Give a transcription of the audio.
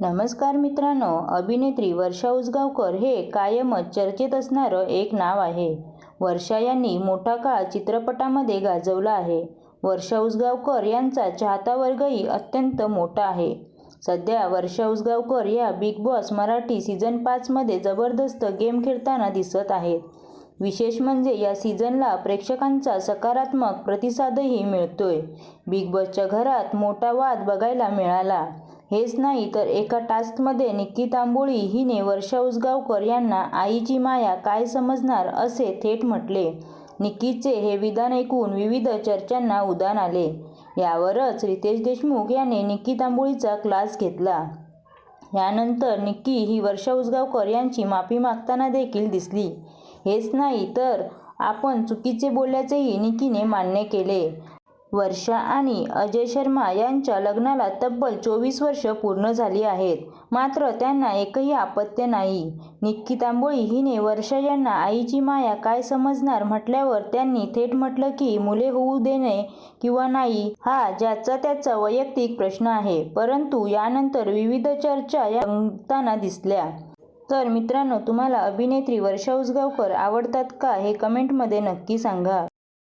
नमस्कार मित्रांनो अभिनेत्री वर्षा उसगावकर हे कायमच चर्चेत असणारं एक नाव आहे. वर्षा यांनी मोठा काळ चित्रपटामध्ये गाजवला आहे. वर्षा उसगावकर यांचा चाहता वर्गही अत्यंत मोठा आहे. सध्या वर्षा उसगावकर या बिग बॉस मराठी सीझन पाचमध्ये जबरदस्त गेम खेळताना दिसत आहेत. विशेष म्हणजे या सीझनला प्रेक्षकांचा सकारात्मक प्रतिसादही मिळतोय. बिग बॉसच्या घरात मोठा वाद बघायला मिळाला. हेच नाही तर एका टास्कमध्ये निक्की तांबोळी हिने वर्षा उसगावकर यांना आईची माया काय समजणार असे थेट म्हटले. निक्कीचे हे विधान ऐकून विविध चर्चांना उदान आले. यावरच रितेश देशमुख याने निक्की तांबोळीचा क्लास घेतला. यानंतर निक्की ही वर्षा उसगावकर यांची माफी मागताना देखील दिसली. हेच नाही तर आपण चुकीचे बोलल्याचेही निक्कीने मान्य केले. वर्षा आणि अजय शर्मा यांच्या लग्नाला तब्बल चोवीस वर्ष पूर्ण झाली आहेत. मात्र त्यांना एकही आपत्य नाही. निक्की तांबोळी हिने वर्षा यांना आईची माया काय समजणार म्हटल्यावर त्यांनी थेट म्हटलं की मुले होऊ देणे किंवा नाही हा ज्याचा त्याचा वैयक्तिक प्रश्न आहे. परंतु यानंतर विविध चर्चा या रंगताना दिसल्या. तर मित्रांनो तुम्हाला अभिनेत्री वर्षा उसगावकर आवडतात का हे कमेंटमध्ये नक्की सांगा.